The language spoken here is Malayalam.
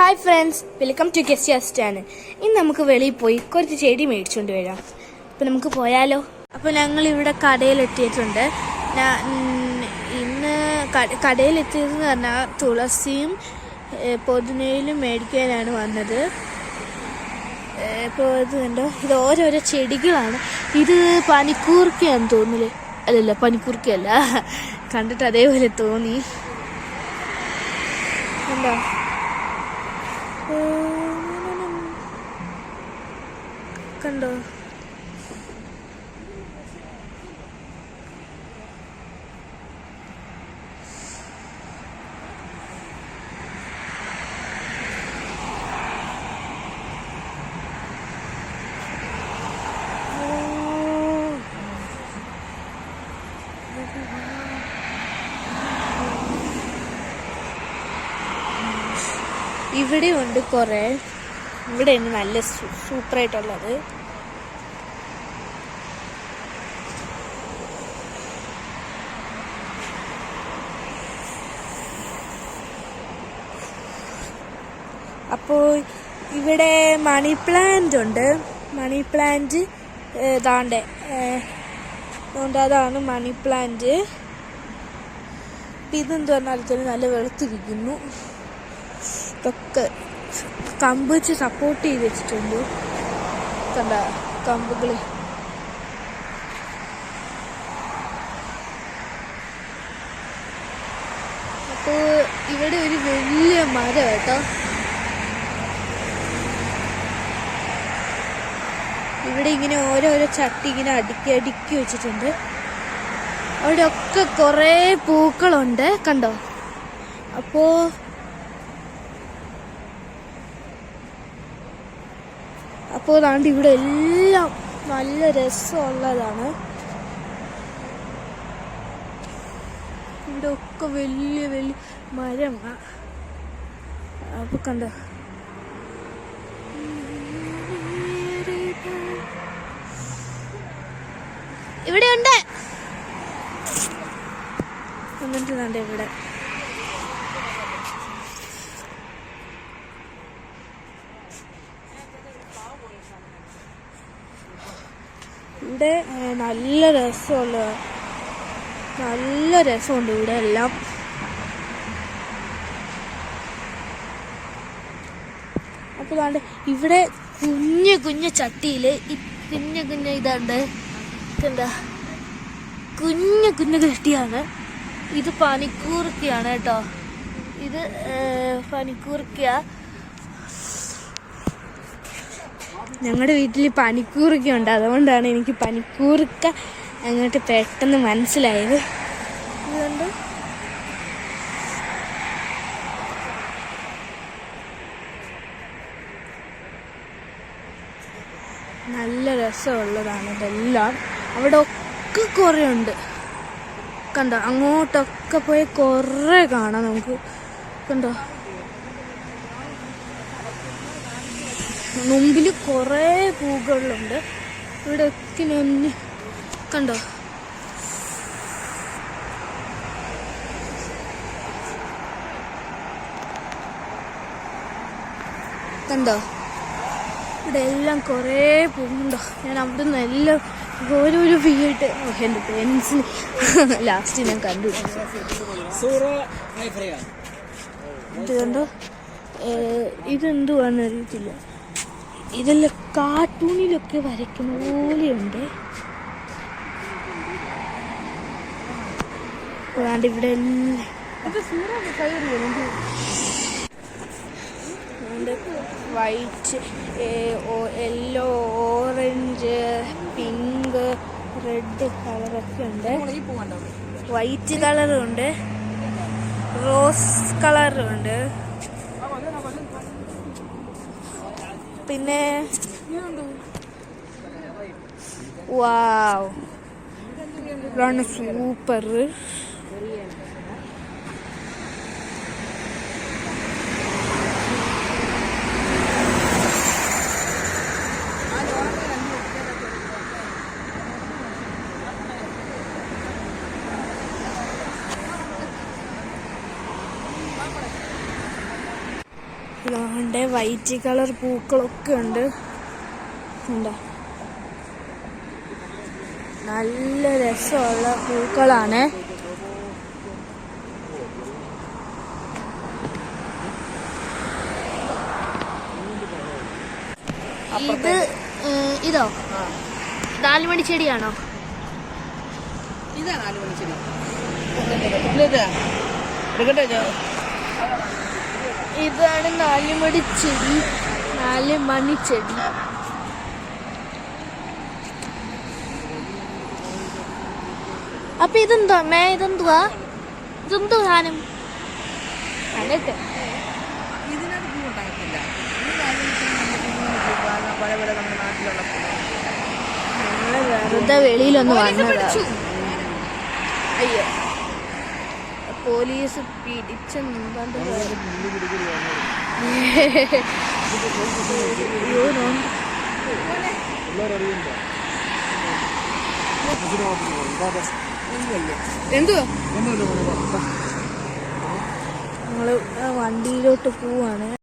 Hi friends welcome to guest channel ഇന്ന് നമുക്ക് വെളിയിൽ പോയി കുറച്ച് ചെടി മേടിച്ചുകൊണ്ട് വരാം. അപ്പം നമുക്ക് പോയാലോ? അപ്പോൾ ഞങ്ങൾ ഇവിടെ കടയിലെത്തിയിട്ടുണ്ട് ഇന്ന് കടയിലെത്തിയതെന്ന് പറഞ്ഞാൽ തുളസിയും പൊതിനയിലും മേടിക്കാനാണ് വന്നത്. ഇപ്പോൾ ഇത് കണ്ടോ? ഇത് ഓരോരോ ചെടികളാണ്. ഇത് പനിക്കൂർക്കയാണ് തോന്നില്ലേ അല്ലല്ല പനിക്കൂർക്കയല്ല. കണ്ടിട്ട് അതേപോലെ തോന്നി. കണ്ടോ? കണ്ടോ? ഇവിടെ ഉണ്ട് കുറേ. ഇവിടെയാണ് നല്ല സൂപ്പറായിട്ടുള്ളത് അപ്പോൾ ഇവിടെ മണി പ്ലാന്റ് ഉണ്ട്. മണി പ്ലാന്റ് ഇതാണ്ട് അതുകൊണ്ട് അതാണ് മണി പ്ലാന്റ് ഇതെന്ത് പറഞ്ഞാൽ നല്ല വെളുത്തിരിക്കുന്നു. ഇതൊക്കെ കമ്പ് വെച്ച് സപ്പോർട്ട് ചെയ്ത് വെച്ചിട്ടുണ്ട്. കണ്ട കമ്പുകൾ അപ്പോൾ ഇവിടെ ഒരു വലിയ മരം കേട്ടോ. ഇവിടെ ഇങ്ങനെ ഓരോരോ ചട്ടി ഇങ്ങനെ അടുക്കി അടുക്കി വെച്ചിട്ടുണ്ട്. അവിടെ ഒക്കെ കുറേ പൂക്കളുണ്ട്. കണ്ടോ? അപ്പോ അപ്പോൾ അതാണ്ട് ഇവിടെ എല്ലാം നല്ല രസമുള്ളതാണ്. ഇവിടെ ഒക്കെ വലിയ വലിയ മരം അപ്പൊ കണ്ട? ഇവിടെ ഉണ്ട് ഇവിടെ. ഇവിടെ നല്ല രസമുള്ള നല്ല രസമുണ്ട് ഇവിടെ എല്ലാം. അപ്പോൾ ഇവിടെ കുഞ്ഞു കുഞ്ഞു ചട്ടിയിൽ ഈ കുഞ്ഞു കുഞ്ഞു ഇതാണ്ട്. എന്താ കുഞ്ഞു കുഞ്ഞു കെട്ടിയാണ് ഇത് പനിക്കൂർക്കയാണ് കേട്ടോ. ഇത് പനിക്കൂർക്കയ പനിക്കൂർക്ക. ഞങ്ങളുടെ വീട്ടിൽ പനിക്കൂർക്ക ഉണ്ട്. അതുകൊണ്ടാണ് എനിക്ക് പനിക്കൂർക്ക അങ്ങോട്ട് പെട്ടെന്ന് മനസ്സിലായത്. അതുകൊണ്ട് നല്ല രസമുള്ളതാണ് ഇതെല്ലാം. അവിടെ ഒക്കെ കുറേ ഉണ്ട് കണ്ടോ അങ്ങോട്ടൊക്കെ പോയി കുറേ കാണാം നമുക്ക്. കണ്ടോ? മുമ്പിൽ കുറേ പൂക്കളുണ്ട്. ഇവിടെ ഒക്കെ ഒന്ന് കണ്ടോ? കണ്ടോ? ഇവിടെ എല്ലാം കുറേ പൂവുണ്ടോ ഞാൻ അവിടെ നിന്ന് എല്ലാം ഓരോരോ വീട്ട് ഓ, എന്റെ പെൻസിന് ലാസ്റ്റ് ഞാൻ കണ്ടു. ഇത് കണ്ടോ ഇതെന്തുവാന്ന് അറിയത്തില്ല. ഇതെല്ലാം കാർട്ടൂണിലൊക്കെ വരയ്ക്കുന്ന പോലെയുണ്ട്. അതാണ്ട് ഇവിടെ എല്ലാം വൈറ്റ് യെല്ലോ റെഡ് കളറൊക്കെ ഉണ്ട്. വൈറ്റ് കളറും ഉണ്ട്. റോസ് കളറും ഉണ്ട്. പിന്നെ വാവ് ഇതാണ് സൂപ്പർ ഉണ്ട്. വൈറ്റ് കളർ പൂക്കളൊക്കെ ഉണ്ട്. ഉണ്ടോ? നല്ല രസമുള്ള പൂക്കളാണ്. ഇത് ഇതോ? നാലുമണി ചെടിയാണോ? ഇതാ നാലുമണി ചെടി. ഇതാണ് നാലുമണി ചെടി. നാല് മണി ചെടി. അപ്പൊ ഇതെന്തോ മേ ഇതെന്തുവാ? ഇതെന്തു സാധനം? കണ്ടിട്ട്. വെറുതെ വെളിയിലൊന്ന് വന്നതാ. അയ്യോ. പോലീസ് പിടിച്ചെന്നുണ്ട് അയ്യോ നോണ്ട്. എന്തുവാ? ഞങ്ങൾ വണ്ടിയിലോട്ട് പോവാണ്.